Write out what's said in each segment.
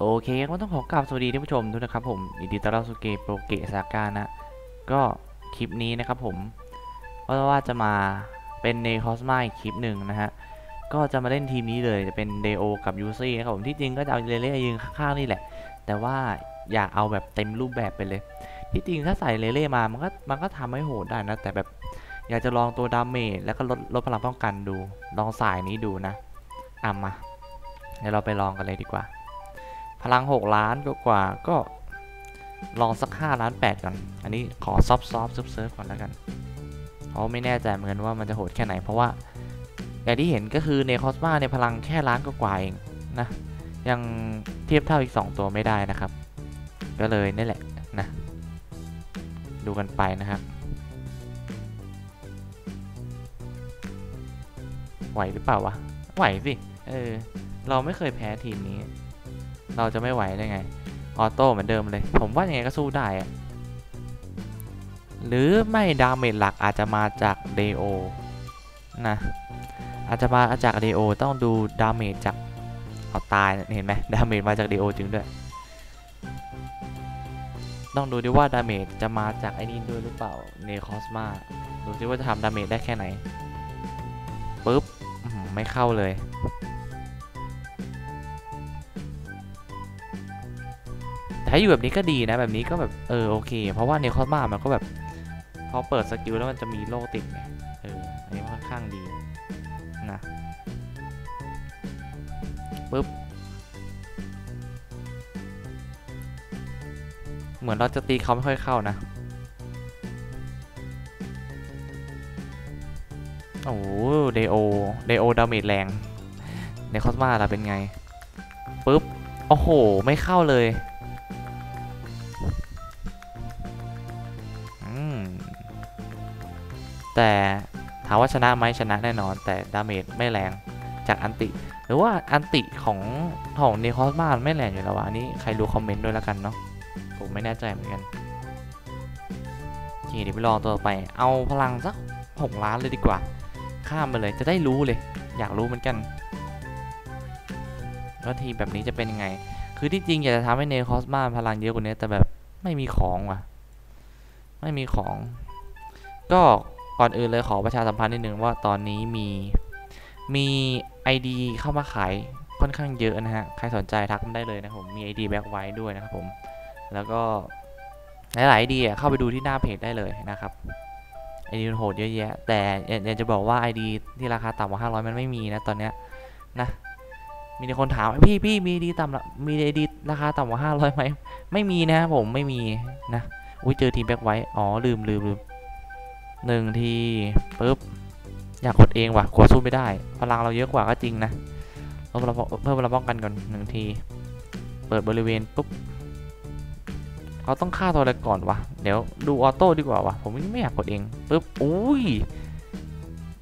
โอเคก็ต้องขอกราบสวัสดีท่านผู้ชมทุกนะครับผมยินดีต้อนรับสู่เกมโปรเกสาการนะ ก็คลิปนี้นะครับผมก็ว่าจะมาเป็นในคอสมาอีกคลิปหนึ่งนะฮะ ก็จะมาเล่นทีมนี้เลยจะเป็นเดโอกับยูซี่นะครับผมที่จริงก็จะเอาเลเล่ยืนข้างๆนี่แหละ แต่ว่าอยากเอาแบบเต็มรูปแบบไปเลย ที่จริงถ้าใส่เลเล่มามันก็มันก็ทำให้โหดได้นะ แต่แบบอยากจะลองตัวดาเมจแล้วก็ลดลดพลังป้องกันดู ลองสายนี้ดูนะอะมาเดี๋ยวเราไปลองกันเลยดีกว่า ลัง 6 ล้านกว่าก็ลองสัก 5 ล้าน 8 ก่อน อันนี้ขอซอฟซอฟเซิร์ฟก่อนแล้วกันเพราะไม่แน่ใจเหมือนกันว่ามันจะโหดแค่ไหน เพราะว่าอย่างที่เห็นก็คือในคอสมาในพลังแค่ล้านกว่าเองนะ ยังเทียบเท่าอีก 2 ตัวไม่ได้นะครับ ก็เลยนี่แหละนะ ดูกันไปนะครับไหวหรือเปล่าวะ ไหวสิ เออ เราไม่เคยแพ้ทีมนี้ เราจะไม่ไหวได้ไง ออโต้เหมือนเดิมเลย ผมว่ายังไงก็สู้ได้อะหรือไม่ดาเมจหลักอาจจะมาจากเดโอนะอาจจะมาจากเดโอต้องดูดาเมจจากเอาตายเห็นไหมดาเมจมาจากเดโอจริงด้วย ต้องดูด้วยว่าดาเมจจะมาจากไอ้นี่ด้วยหรือเปล่าเนคอสมาดูซิว่าจะทำดาเมจได้แค่ไหนปุ๊บไม่เข้าเลย แต่ถ้าอยู่แบบนี้ก็ดีนะแบบนี้ก็แบบเออโอเค เพราะว่าในคอสมามันก็แบบพอเปิดสกิลแล้วมันจะมีโล่ติดไงเอออันนี้ค่อนข้างดีนะปุ๊บเหมือนเราจะตีเขาไม่ค่อยเข้านะโอ้โหเดโอเดโอดาเมจแรงในคอสมาล่ะเป็นไงปุ๊บโอ้โห ไม่เข้าเลย แต่ถามว่าชนะไหมชนะแน่นอน แต่ดาเมจไม่แรงจากอันติ หรือว่าอันติของของเนคอสมาไม่แรงอยู่แล้ววะอันนี้ใครรู้คอมเมนต์ด้วยแล้วกันเนาะผมไม่แน่ใจเหมือนกันโอเคเดี๋ยวไปลองตัวไป เอาพลังสักหกล้านเลยดีกว่า ข้ามไปเลยจะได้รู้เลย อยากรู้เหมือนกันว่าทีแบบนี้จะเป็นยังไง คือที่จริงอยากจะทำให้เนคอสมาพลังเยอะกว่านี้แต่แบบไม่มีของว่ะ ไม่มีของ ก็ ก่อนอื่นเลยขอประชาสัมพันธ์นิดนึงว่าตอนนี้มีมี ID เข้ามาขายค่อนข้างเยอะนะฮะ ใครสนใจทักมาได้เลยนะครับผมมี ID แบ็คไว้ด้วยนะครับผม แล้วก็หลายๆ ID เข้าไปดูที่หน้าเพจได้เลยนะครับ ID มันโหดเยอะแยะ แต่อยากจะบอกว่า ID ที่ราคาต่ำกว่า 500 มันไม่มีนะตอนเนี้ยนะมีคนถามพี่พี่มีดีต่ำละมี ID ราคาต่ำกว่า 500ไหมไม่มีนะครับผมไม่มีนะอุ้ยเจอทีมแบ็คไว้ อ๋อลืมลืมลืม หนึ่งทีปุ๊บอยากกดเองว่ะกลัวสู้ไม่ได้ พลังเราเยอะกว่าก็จริงนะเพิ่มเราเพิ่มเราป้องกันก่อนหนึ่งที เปิดบริเวณปุ๊บเขาต้องฆ่าตัวอะไรก่อนวะเดี๋ยวดูออโต้ดีกว่าวะผมไม่อยากกดเองปุ๊บอุ้ย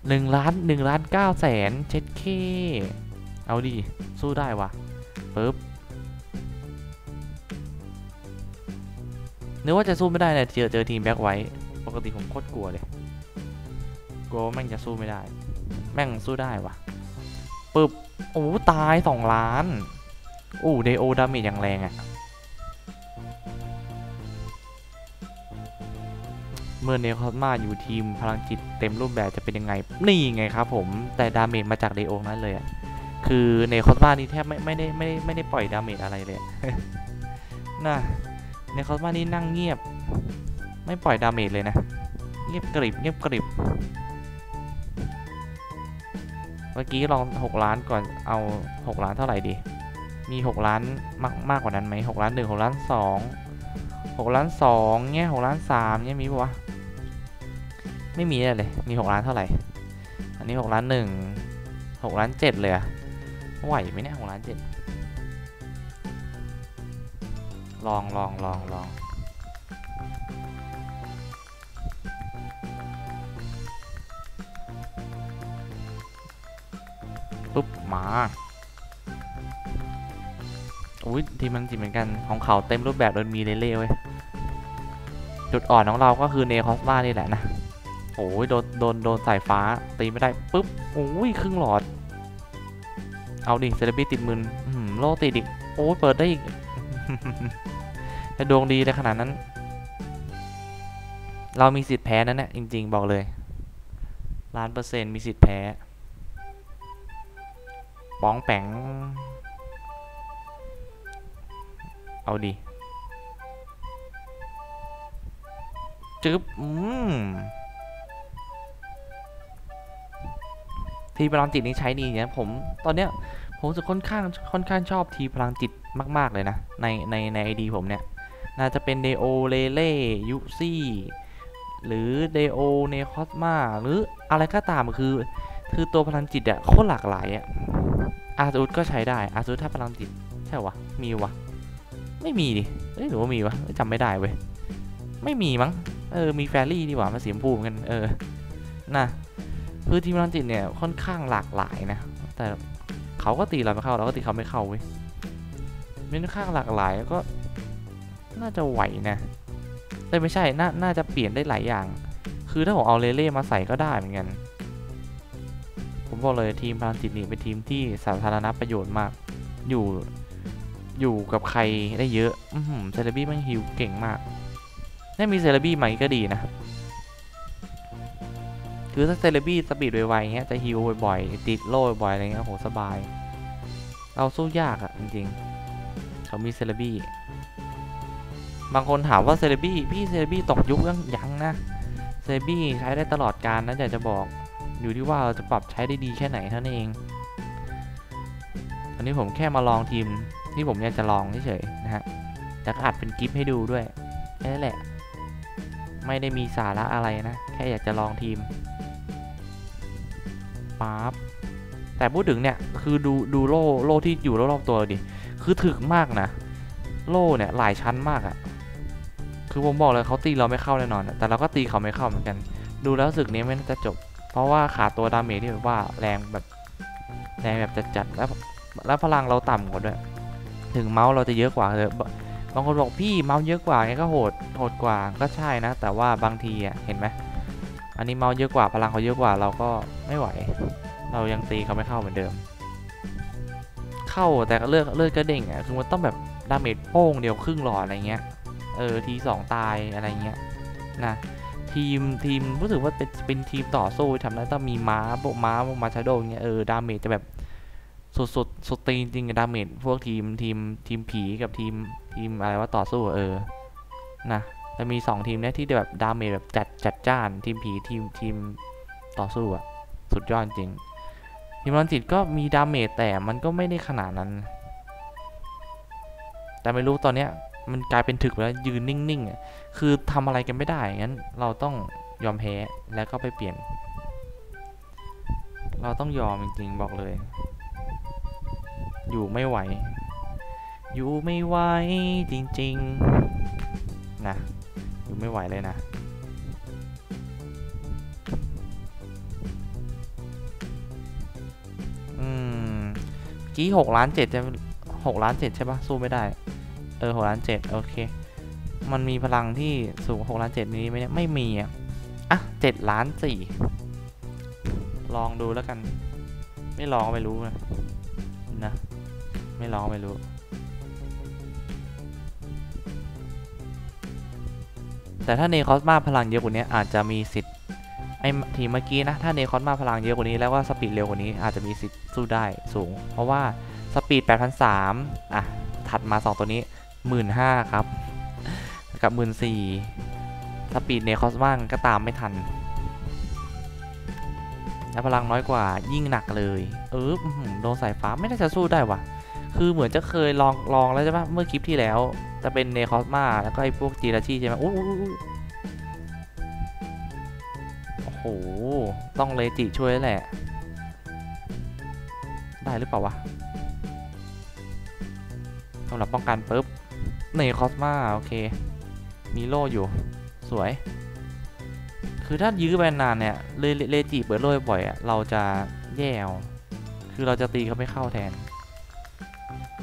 หนึ่งล้านหนึ่งล้านเก้าแสนเช็ดเคเอาดิสู้ได้วะปุ๊บนึกว่าจะสู้ไม่ได้เนี่ยเจอเจอทีมแบ็คไว้ ปกติผมโคตรกลัวเลย กลัวว่าแม่งจะสู้ไม่ได้ แม่งสู้ได้วะปึ๊บ โอ้ ตายสองล้าน โอ้เดโอดามจอย่างแรงอะ่ะเมื่อเนคอสมาอยู่ทีมพลังจิตเต็มรูปแบบจะเป็นยังไง นี่ไงครับผมแต่ดาเมจมาจากเดโอนั้นเลยอะคือเนคอสมานี่แทบไม่ไม่ได้ไม่ได้ไม่ได้ปล่อยดาเมจอะไรเลยน่ะในคอสมานี่นั่งเงียบ ไม่ปล่อยดาเมจเลยนะ เงียบกริบเงียบกริบ เมื่อกี้ลอง 6 ล้านก่อนเอา 6 ล้านเท่าไหร่ดี มี 6 ล้านมากมากกว่านั้นไหม6ล้าน1 6ล้าน2 6ล้าน2เงี้ย6ล้าน3เงี้ยมีปะวะ ไม่มีเลย มี 6 ล้านเท่าไหร่ อันนี้ 6 ล้าน1 6ล้าน7เลยอะไหวไหมเนี่ย6ล้าน7ลองลองลองลอง ปุ๊บมาอุ้ยทีมมันจิเหมือนกันของเขาเต็มรูปแบบโดยมีเลเล่เว้ยจุดอ่อนของเราก็คือเนคอสมานี่แหละนะโอ้ยโดนโดนโดนสายฟ้าตีไม่ได้ปุ๊บโอ้ยครึ่งหลอด เอาดิเซเลบี้ติดมืนอื้อหือโลติดอีกโอ้ยเปิดได้อีกจะดวงดีในขนาดนั้น เรามีสิทธิ์แพ้นั่นแหละจริง ๆ บอกเลยล้านเปอร์เซ็นต์มีสิทธิ์แพ้ ป้องแปงเอาดีจึ๊บอืมทีพลังจิตนี้ใช้ดีเนี่ยผมตอนเนี้ยผมรู้สึกค่อนข้างค่อนข้างชอบทีพลังจิตมาก ๆ เลยนะ ในในในไอดีผมเนี่ย น่าจะเป็นเดโอเลเล่ยุซี่หรือเดโอเนคอสมาหรืออะไรก็ตามคือ คือตัวพลังจิตอะโคตรหลากหลายอะ อาซูดก็ใช้ได้อาซูดถ้าพลังจิตใช่วะมีวะไม่มีดิเอ้ยหรือว่ามีวะจำไม่ได้เว้ยไม่มีมั้งเออมีแฟรี่ดีกว่ามาสีชมพูมกันเออนะคือทีมพลังจิตเนี่ยค่อนข้างหลากหลายนะแต่เขาก็ตีเราไม่เข้าเราก็ตีเขาไม่เข้าเว้ยมันค่อนข้างหลากหลายแล้วก็น่าจะไหวนะแต่ไม่ใช่น่าน่าจะเปลี่ยนได้หลายอย่าง คือถ้าผมเอาเลเล่มาใส่ก็ได้เหมือนกัน ผมบอกเลยทีมพลังจิตนี่เป็นทีมที่สาธารณประโยชน์มาก อยู่อยู่กับใครได้เยอะอืเซเลบี้มันฮิวเก่งมากถ้มีเซเลบี้ใหม่ก็ดีนะคือถ้าเซเลบี้สปีดไวๆเงี้ยจะฮิวบ่อยๆติดโล่บ่อยๆอะไรเงี้ยโหสบายเราสู้ยากอะจริงๆเขามีเซเลบี้บางคนถามว่าเซเลบี้พี่เซเลบี้ตกยุคยังยังนะเซเลบี้ใช้ได้ตลอดการนะอยากจะบอก อยู่ที่ว่าเราจะปรับใช้ได้ดีแค่ไหนเท่านั้นเองอันนี้ผมแค่มาลองทีมที่ผมอยากจะลองเฉยๆนะฮะจะอัดเป็นกิฟให้ดูด้วยแค่นั้นแหละ ไม่ได้มีสาระอะไรนะ แค่อยากจะลองทีมปั๊บแต่พูดถึงเนี่ยคือดูดูโล่โล่ที่อยู่รอบๆตัวดิ คือถึกมากนะ โล่เนี่ยหลายชั้นมากอะคือผมบอกเลยเขาตีเราไม่เข้าแน่นอน แต่เราก็ตีเขาไม่เข้าเหมือนกัน ดูแล้วสึกนี้ไม่น่าจะจบ เพราะว่าขาดตัวดาเมจที่แบบว่าแรงแบบแรงแบบจัดๆแล้วแล้วพลังเราต่ำกว่าด้วย ถึงเมาส์เราจะเยอะกว่าเลยบางคนบอกพี่เมาส์เยอะกว่าไงก็โหดโหดกว่าก็ใช่นะ แต่ว่าบางทีอะเห็นไหมอันนี้เมาส์เยอะกว่าพลังเขาเยอะกว่าเราก็ไม่ไหว เรายังตีเขาไม่เข้าเหมือนเดิม เข้าแต่ก็เลือกเลือกก็เด้งอะคือมันต้องแบบดาเมจโป้งเดียวครึ่งหลอดอะไรเงี้ยเออทีสองตายอะไรเงี้ยนะ ทีมทีมรู้สึกว่าเป็นเป็นทีมต่อสู้ทำได้ต้องมีม้าพวกม้าพวกมาชาโดเงี้ยเออดาเมจจะแบบสุดสุดสุดตีจริงๆดาเมจพวกทีมทีมทีมผีกับทีมทีมอะไรว่าต่อสู้เออนะจะมี 2 ทีมเนี้ยที่แบบดาเมจแบบจัดจัดจ้านทีมผีทีมทีมต่อสู้อะสุดยอดจริงทีมรันจิตก็มีดาเมจแต่มันก็ไม่ได้ขนาดนั้น แต่ไม่รู้ตอนเนี้ย มันกลายเป็นถึกแล้วยืนนิ่งๆอะคือทำอะไรกันไม่ได้งั้น เราต้องยอมแพ้แล้วก็ไปเปลี่ยน เราต้องยอมจริงๆบอกเลย อยู่ไม่ไหว อยู่ไม่ไหวจริงๆนะอยู่ไม่ไหวเลยนะอืมกี้หกล้านเจ็ดจะหกล้านเจ็ดใช่ปะสู้ไม่ได้ ออหกล้านเจ็ดโอเค มันมีพลังที่สูงหกล้านเจ็ดนี้ไหมเนี่ยไม่มีอะอะเจ็ดล้านสี่ลองดูแล้วกัน ไม่ลองไม่รู้นะนะ ไม่ลองไม่รู้แต่ถ้าเนคอสมาพลังเยอะกว่านี้อาจจะมีสิทธิ์ไอ้ทีเมื่อกี้นะถ้าเนคอสมาพลังเยอะกว่านี้แล้วก็สปีดเร็วกว่านี้อาจจะมีสิทธิ์สู้ได้สูง เพราะว่าสปีด 8,003อะถัดมา 2 ตัวนี้ 15,000ครับกับ14,000สปีดเนคอสมาก็ตามไม่ทัน แล้วพลังน้อยกว่ายิ่งหนักเลย เออโดนสายฟ้าไม่น่าจะสู้ได้วะคือเหมือนจะเคยลองลองแล้วใช่ปะเมื่อคลิปที่แล้ว จะเป็นเนคอสมาแล้วก็ไอ้พวกจีราชีใช่ไหมโอ้โอ้โหต้องเลจิช่วยแหละ ได้หรือเปล่าวะสำหรับป้องกันปุ๊บ เนคอสมาโอเค มีโล่อยู่สวย คือถ้ายื้อไปนานเนี่ยเลเลจิเปิดโล่บ่อยอะเราจะแย่เอาคือเราจะตีเขาไม่เข้าแทน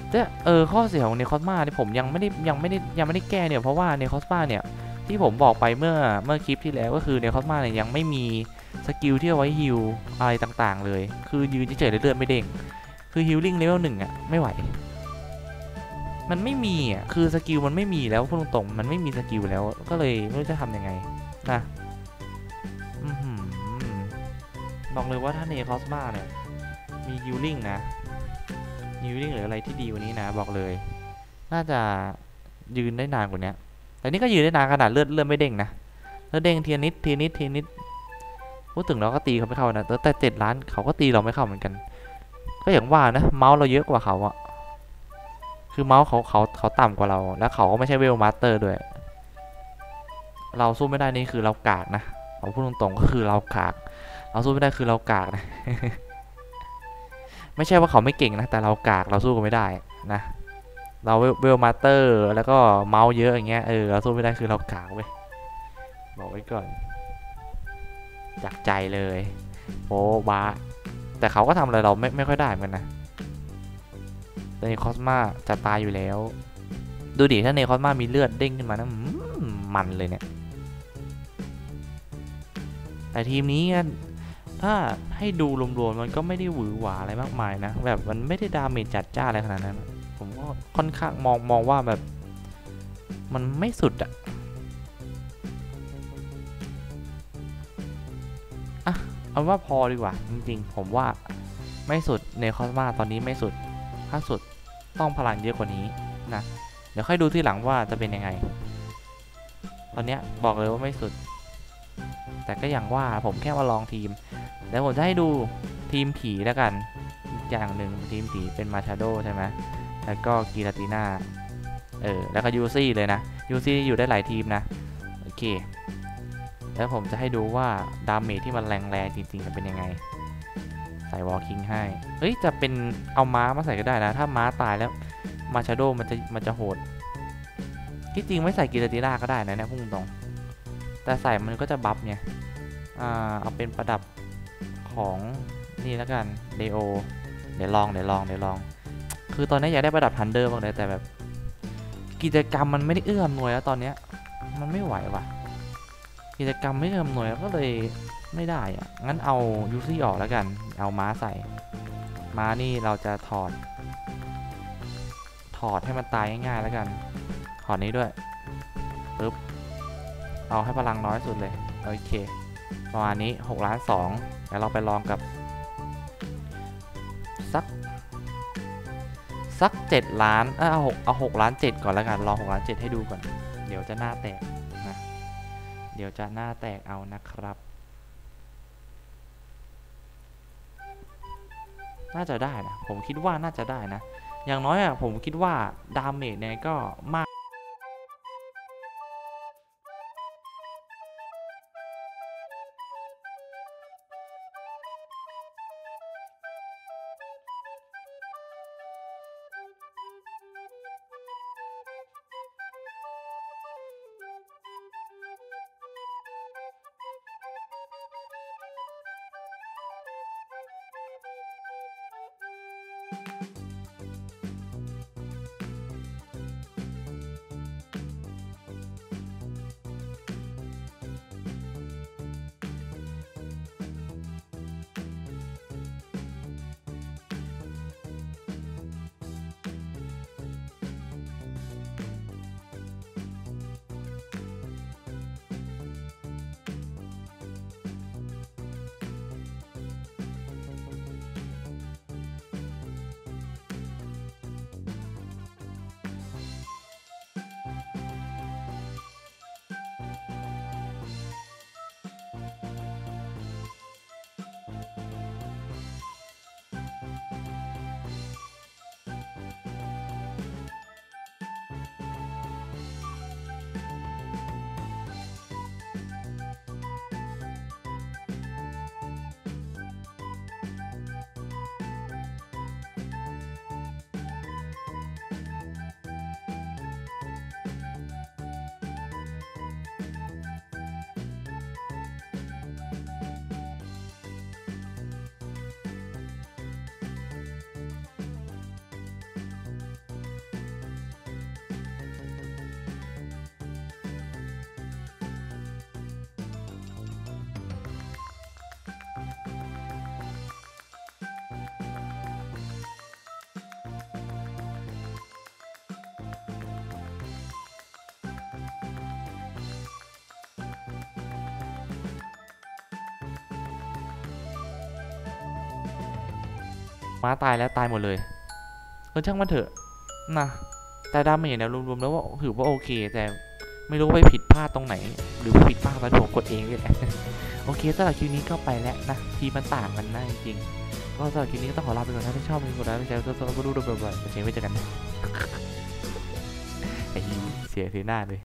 แต่เออข้อเสียของเนคอสมาเนี่ยผมยังไม่ได้ยังไม่ได้ยังไม่ได้แก้เนี่ยเพราะว่าเนคอสมาเนี่ยที่ผมบอกไปเมื่อเมื่อคลิปที่แล้วก็คือเนคอสมาเนี่ยยังไม่มีสกิลที่เอาไว้ฮิลอะไรต่างๆ เลย คือยืนเฉยๆเลือดไม่เด้งคือฮิลลิ่งเลเวลหนึ่งอะไม่ไหว มันไม่มีอะคือสกิลมันไม่มีแล้วพูดตรงๆมันไม่มีสกิลแล้วก็เลยไม่รู้จะทำยังไงนะอือหือบอกเลยว่าถ้าเนคอสมาเนี่ย มียูริงนะยูริงหรืออะไรที่ดีกวันนี้นะ บอกเลย น่าจะยืนได้นานกว่านี้แต่นี่ก็ยืนได้นานขนาดเลือดเลือดไม่เด้งนะเลือดเด้งเทีละนิดเทีละนิดเทีละนิดพูดถึงเราก็ตีเขาไม่เข้านะแต่แต่เจ็ดล้านเขาก็ตีเราไม่เข้าเหมือนกัน ก็อย่างว่านะ เมาส์เราเยอะกว่าเขาอะ คือเมาส์เขาเขาเขาต่ำกว่าเรา แล้วเขาก็ไม่ใช่เวลมาสเตอร์ด้วย เราสู้ไม่ได้นี่คือเรากากนะผมพูดตรงๆก็คือเรากาก เราสู้ไม่ได้คือเรากากนะ ไม่ใช่ว่าเขาไม่เก่งนะ แต่เรากากเราสู้กันไม่ได้นะ เราเวลมาสเตอร์แล้วก็เมาส์เยอะอย่างเงี้ยเออเราสู้ไม่ได้คือเรากากเว้ยบอกไว้ก่อนจากใจเลยโอ้บ้าแต่เขาก็ทำอะไรเราไม่ไม่ค่อยได้เหมือนกันนะ แต่ในคอสมาจะตายอยู่แล้ว ดูดิถ้าในคอสมามีเลือดเด้งขึ้นมานะมันเลยเนี่ย แต่ทีมนี้ถ้าให้ดูรวมๆมันก็ไม่ได้หวือหวาอะไรมากมายนะ แบบมันไม่ได้ดาเมจจัดจ้าอะไรขนาดนั้น ผมก็ค่อนข้างมองมองว่าแบบ มันไม่สุดอะอะเอาว่าพอดีกว่า จริงๆ ผมว่าไม่สุดในคอสมาตอนนี้ไม่สุด ถ้าสุด ต้องพลังเยอะกว่านี้นะเดี๋ยวค่อยดูที่หลังว่าจะเป็นยังไง ตอนเนี้ยบอกเลยว่าไม่สุด แต่ก็อย่างว่าผมแค่มาลองทีมเดี๋ยวผมจะให้ดูทีมผีแล้วกันอีกอย่างหนึ่งทีมผีเป็นมาชาโดใช่ไหมแล้วก็กีราติน่าเออแล้วก็ยูซี่เลยนะยูซี่อยู่ได้หลายทีมนะโอเค แล้วผมจะให้ดูว่าดาเมจที่มันแรงๆจริงๆจะเป็นยังไง ใส่วอลคิงให้ เฮ้ย จะเป็นเอาม้ามาใส่ก็ได้นะ ถ้าม้าตายแล้วมาชาโดมันจะมันจะโหด ที่จริงไม่ใส่กีรติน่าก็ได้นะเนี่ยพุ่งตรง แต่ใส่มันก็จะบัฟไงอ่าเอาเป็นประดับของนี่แล้วกันเดโอเดี๋ยวลองเดี๋ยวลองเดี๋ยวลอง คือตอนนี้อยากได้ประดับทันเดอร์บ้างเลยแต่แบบ กิจกรรมมันไม่ได้เอื้อมหน่วยแล้วตอนเนี้ยมันไม่ไหวว่ะ กิจกรรมไม่เอื้อมหน่วยก็เลยไม่ได้อะงั้นเอายูซี่ออกแล้วกัน เอาม้าใส่ ม้านี่เราจะถอด ถอดให้มันตายง่ายๆแล้วกัน ถอดนี้ด้วยปึ๊บ เอาให้พลังน้อยสุดเลย โอเค ประมาณนี้6ล้าน2แล้วเราไปลองกับ สัก สัก 7 ล้าน เออเอา6เอา6ล้าน 7 ก่อนแล้วกัน ลอง6ล้าน 7 ให้ดูก่อน เดี๋ยวจะหน้าแตก ดี๋ยวจะหน้าแตกเอานะครับ น่าจะได้นะ ผมคิดว่าน่าจะได้นะ อย่างน้อยอะผมคิดว่าดาเมจเนี่ยก็มาก ม้าตายแล้วตายหมดเลยเออช่างมันเถอะนะแต่ดาเมจเนี่ยรวมๆแล้วว่าถือว่าโอเค แต่ไม่รู้ไปผิดพลาดตรงไหน หรือผิดพลาดตอนผมกดเองนี่แหละโอเคสำหรับคลิปนี้ก็ไปแล้วนะทีมันต่างกันนะจริงๆก็สำหรับคลิปนี้ก็ต้องขอลาไปก่อนนะถ้าชอบมีกดไลค์กดแชร์กดซับสไครต์ก็ดูดูบ่อยๆเอกันไว้เจอกันไอ้เหี้ยเสียเสียหน้าเลย